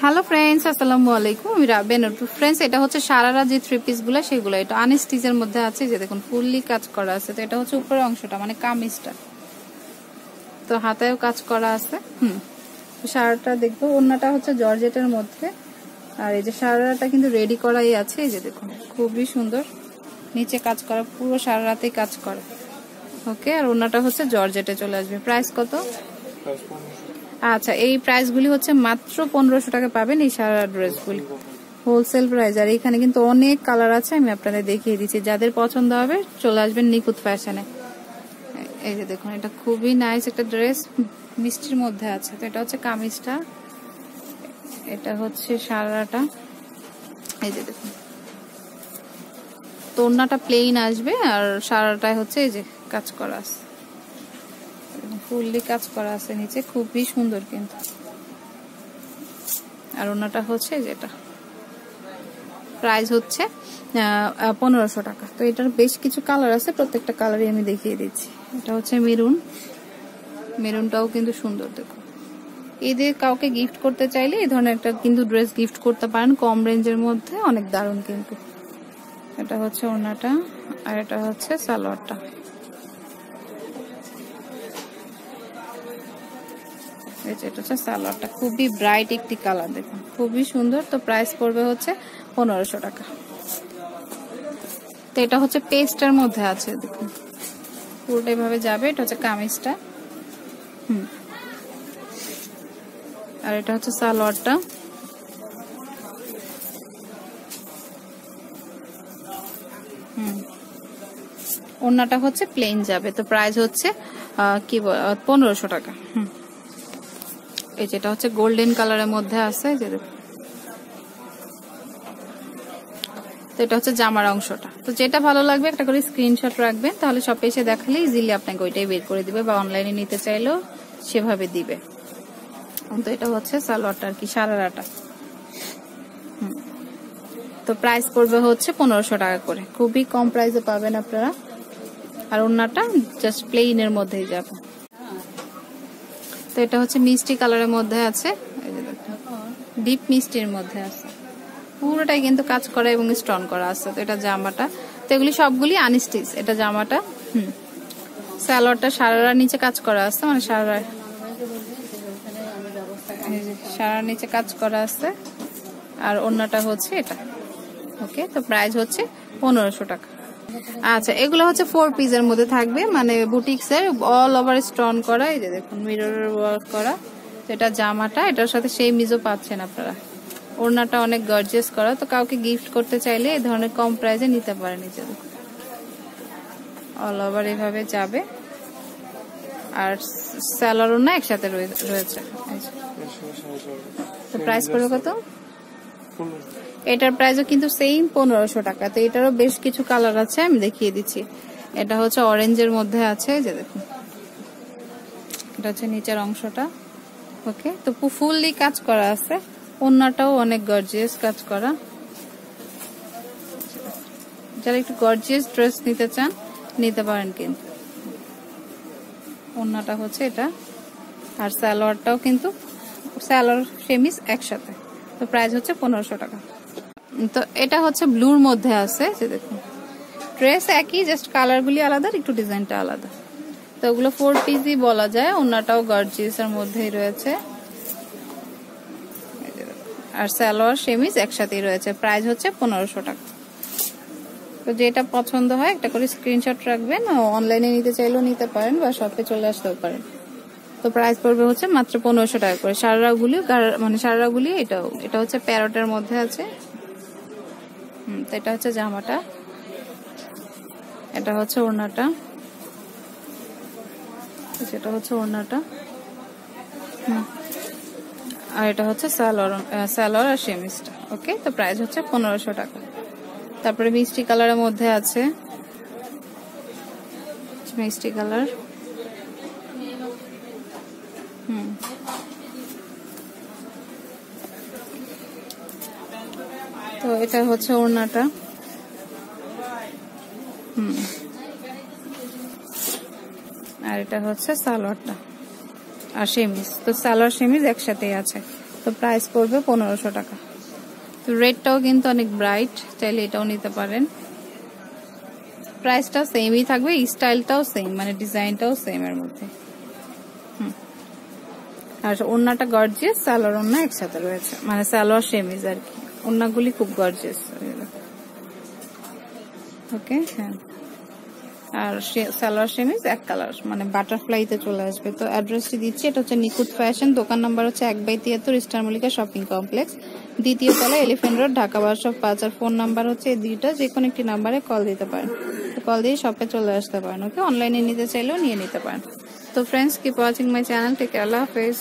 Hello friends আসসালামু আলাইকুম। আমি রাবেন ফ্রেন্ডস এটা হচ্ছে সারারা যে থ্রি পিসগুলো, সেগুলো। এটা আনস্টিচের মধ্যে আছে, যে দেখুন ফুললি কাজ করা আছে। তো এটা হচ্ছে উপরের অংশটা মানে কামিজটা। তো হাতেও কাজ করা আছে, হুম। সারাটা দেখব। অন্যটা হচ্ছে জর্জেটের মধ্যে। আর এই যে সারাটা কিন্তু রেডি করাই আছে। এই যে দেখুন, খুবই সুন্দর। নিচে কাজ করা, পুরো সারা রাতেই কাজ করা। ওকে আর অন্যটা হচ্ছে জর্জেটে চলে আসবে। প্রাইস কত? আচ্ছা এই প্রাইসগুলি হচ্ছে মাত্র পনেরোশো টাকা পাবেন এই সারা ড্রেসগুলি হোলসেল প্রাইস আর এখানে কিন্তু অনেক কালার আছে, আমি আপনাদের দেখিয়ে দিচ্ছি। যাদের পছন্দ হবে, চলে আসবেন নিকুত ফ্যাশনে এই যে দেখুন, এটা খুবই নাইস একটা ড্রেস মিষ্টির মধ্যে আছে। তো এটা হচ্ছে কামিজটা। এটা হচ্ছে সারাটা। এই যে দেখুন। তোড়নাটা প্লেন আসবে, আর সারাটায় হচ্ছে এই যে কাজ করা আছে। ফুললি কাজ করা আছে নিচে, খুবই সুন্দর কিন্তু। আর ওনাটা হচ্ছে যেটা প্রাইস হচ্ছে পনেরোশো টাকা। তো এটার বেশ কিছু কালার আছে, প্রত্যেকটা কালারই আমি দেখিয়ে দিচ্ছি। এটা হচ্ছে মেরুন। মেরুনটাও কিন্তু সুন্দর দেখুন এদের কাউকে গিফট করতে চাইলে এই ধরনের একটা কিন্তু ড্রেস গিফট করতে পারেন, কম রেঞ্জের মধ্যে, অনেক দারুণ কিন্তু। এটা হচ্ছে ওনাটা, আর এটা হচ্ছে সালোয়ারটা। এটা হচ্ছে সালোয়ারটা। খুবই ব্রাইট একটি কালার দেখুন। খুবই সুন্দর। তো প্রাইস পড়বে হচ্ছে পনেরোশো টাকা। তো এটা হচ্ছে পেস্টের মধ্যে আছে, দেখুন। পুরোটা এভাবে যাবে, এটা হচ্ছে কামিজটা। হুম। আর এটা হচ্ছে সালোয়ারটা। হুম। ওনাটা হচ্ছে প্লেন যাবে। তো প্রাইস হচ্ছে কি পনেরোশো টাকা। হুম। এই যেটা হচ্ছে গোল্ডেন কালারের মধ্যে আছে তো এটা হচ্ছে জামার অংশটা। তো যেটা ভালো লাগবে, একটা করে স্ক্রিনশট রাখবেন, তাহলে সব এসে দেখালে ইজিলি আপনাকে ওইটাই বের করে দিবে, বা অনলাইনে নিতে চাইলেও সেভাবে দিবে। তো এটা হচ্ছে সালোয়ারটা আর কি সারারাটা তো প্রাইস পড়বে হচ্ছে পনেরোশো টাকা করে। খুবই কম প্রাইসে পাবেন আপনারা। আর ওনাটা জাস্ট প্লেইনের মধ্যেই যাবে। তো এটা হচ্ছে মিষ্টি কালারের মধ্যে আছে। ডিপ মিষ্টির মধ্যে আছে। পুরোটাই কিন্তু কাজ করা এবং স্ট্রং করা আছে। তো এটা জামাটা, তো এগুলি সবগুলি আনস্টিচ। এটা জামাটা, হুম। স্যালোয়ারটা সারারা নিচে কাজ করা আছে মানে সারারা সারার নিচে কাজ করা আছে। আর অন্যটা হচ্ছে এটা। ওকে, তো প্রাইস হচ্ছে পনেরোশো টাকা। আচ্ছা এগুলো হচ্ছে ফোর পিসের মধ্যে থাকবে মানে বুটিক্স এর অল ওভার স্টোন করা, এই যে দেখুন মিরর ওয়ার্ক করা এটা জামাটা, এটার সাথে সেই মিজও পাচ্ছেন আপনারা। ওড়নাটা অনেক গর্জিয়াস করা, তো কাউকে গিফট করতে চাইলে এই ধরনের কম প্রাইসে নিতে পারেন এই অল ওভার এভাবে যাবে। আর স্যালারও না একসাথে রয়েছে? প্রাইস পড়বে কত? এটার প্রাইসও কিন্তু সেম পনেরোশো টাকা। তো এটারও বেশ কিছু কালার আছে, আমি দেখিয়ে দিচ্ছি। এটা হচ্ছে অরেঞ্জের মধ্যে আছে যে দেখুন। এটা হচ্ছে নিচের অংশটা। ওকে তো ফুললি কাজ করা আছে। অন্যটাও অনেক গর্জিয়াস কাজ করা। যারা একটু গর্জিয়াস ড্রেস নিতে চান, নিতে পারেন কিন্তু। অন্যটা হচ্ছে এটা। আর স্যালোয়ারটাও কিন্তু স্যালোয়ার সেমিস একসাথে। তো প্রাইস হচ্ছে পনেরোশো টাকা। তো এটা হচ্ছে ব্লুর মধ্যে আছে, যে দেখুন। ড্রেস একই জাস্ট কালারগুলি আলাদা, আর একটু ডিজাইনটা আলাদা। তো ওগুলো ফোর পিসই বলা যায় অন্যটাও এর মধ্যেই রয়েছে। আর সালোয়ার, সেমিজ একসাথেই রয়েছে প্রাইস হচ্ছে পনেরোশো টাকা। তো যেটা পছন্দ হয়, একটা করে স্ক্রিনশট রাখবেন অনলাইনে নিতে চাইলেও নিতে পারেন, বা শপে চলে আসতেও পারেন। তো প্রাইস পড়বে হচ্ছে মাত্র পনেরোশো টাকা করে। সারাগুলি মানে সারাগুলি এটাও, এটা হচ্ছে প্যারটের মধ্যে আছে। হুম, তো এটা হচ্ছে জামাটা। এটা হচ্ছে ওড়নাটা। সেটা হচ্ছে ওড়নাটা। হুম। আর এটা হচ্ছে সালোয়ার সালোয়ার আর সেমিসটা ওকে, তো প্রাইস হচ্ছে পনেরোশো টাকা। তারপরে মিষ্টি কালারের মধ্যে আছে। মিষ্টি কালার তো এটা হচ্ছে ওড়নাটা। হুম। আর এটা হচ্ছে সালোয়ারটা আর সেমিস তো সালোয়ার সেমিস একসাথেই আছে। তো প্রাইস পড়বে পনেরোশো টাকা। তো রেডটাও কিন্তু অনেক ব্রাইট চাইলে এটাও নিতে পারেন। প্রাইসটা সেমই থাকবে স্টাইলটাও সেম মানে ডিজাইনটাও সেম এর মধ্যে। আর ওড়নাটা গর্জিয়াস সালোয়ার ওড়না একসাথে রয়েছে। মানে সালোয়ার, সেমিজ আর কি। ওড়নাগুলি খুব গর্জিয়াস ওকে হ্যাঁ। আর সালোয়ার সেমিজ এক কালার মানে বাটারফ্লাইতে চলে আসবে। তো অ্যাড্রেসটি দিচ্ছি, এটা হচ্ছে নিকুত ফ্যাশন দোকান নাম্বার হচ্ছে এক বাই তিয়াত্তর স্টার মল্লিকা শপিং কমপ্লেক্স দ্বিতীয় তলা এলিফেন্ট রোড ঢাকা বারোশো পাঁচ, আর ফোন নাম্বার হচ্ছে এই দুইটা যে কোনো একটি নাম্বারে কল দিতে পারেন। তো কল দিয়ে শপে চলে আসতে পারেন ওকে অনলাইনে নিতে চাইলেও নিয়ে নিতে পারেন। তো friends keep watching my channel take আল্লাহ হাফেজ।